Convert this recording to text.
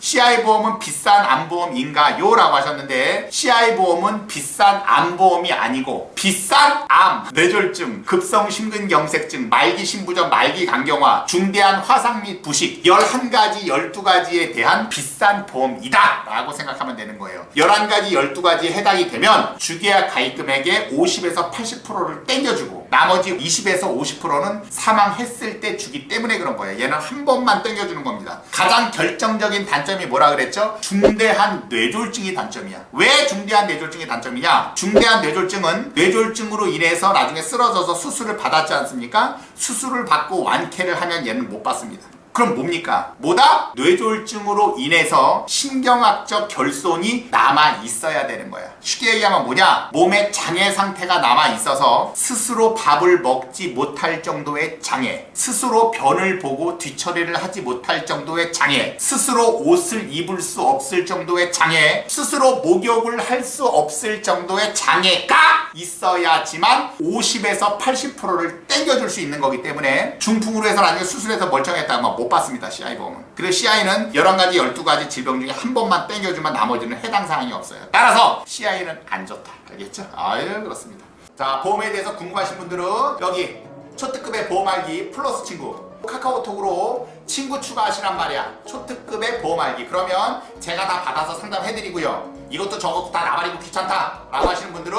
CI 보험은 비싼 암보험인가요? 라고 하셨는데 CI 보험은 비싼 암보험이 아니고 비싼 암, 뇌졸중, 급성 심근경색증, 말기 신부전, 말기 간경화, 중대한 화상 및 부식 11가지, 12가지에 대한 비싼 보험이다 라고 생각하면 되는 거예요. 11가지, 12가지에 해당이 되면 주계약 가입 금액의 50에서 80%를 땡겨주고 나머지 20에서 50%는 사망했을 때 주기 때문에 그런 거예요. 얘는 한 번만 땡겨주는 겁니다. 가장 결정적인 단 점이 뭐라 그랬죠? 중대한 뇌졸중이 단점이야. 왜 중대한 뇌졸중이 단점이냐? 중대한 뇌졸중은 뇌졸중으로 인해서 나중에 쓰러져서 수술을 받았지 않습니까? 수술을 받고 완쾌를 하면 얘는 못 받습니다. 그럼 뭡니까? 뭐다? 뇌졸중으로 인해서 신경학적 결손이 남아 있어야 되는 거야. 쉽게 얘기하면 뭐냐? 몸에 장애 상태가 남아 있어서 스스로 밥을 먹지 못할 정도의 장애, 스스로 변을 보고 뒤처리를 하지 못할 정도의 장애, 스스로 옷을 입을 수 없을 정도의 장애, 스스로 목욕을 할 수 없을 정도의 장애가 있어야지만 50에서 80%를 땡겨줄 수 있는 거기 때문에 중풍으로 해서 나중에 수술해서 멀쩡했다면 못 받습니다. CI 보험은. 그래서 CI는 11가지, 12가지 질병 중에 한 번만 땡겨주면 나머지는 해당 사항이 없어요. 따라서 CI는 안 좋다. 알겠죠? 아유, 그렇습니다. 자, 보험에 대해서 궁금하신 분들은 여기 초특급의 보험 알기 플러스 친구 카카오톡으로 친구 추가하시란 말이야. 초특급의 보험 알기. 그러면 제가 다 받아서 상담해드리고요. 이것도 저것도 다 나발이고 귀찮다. 라고 하시는 분들은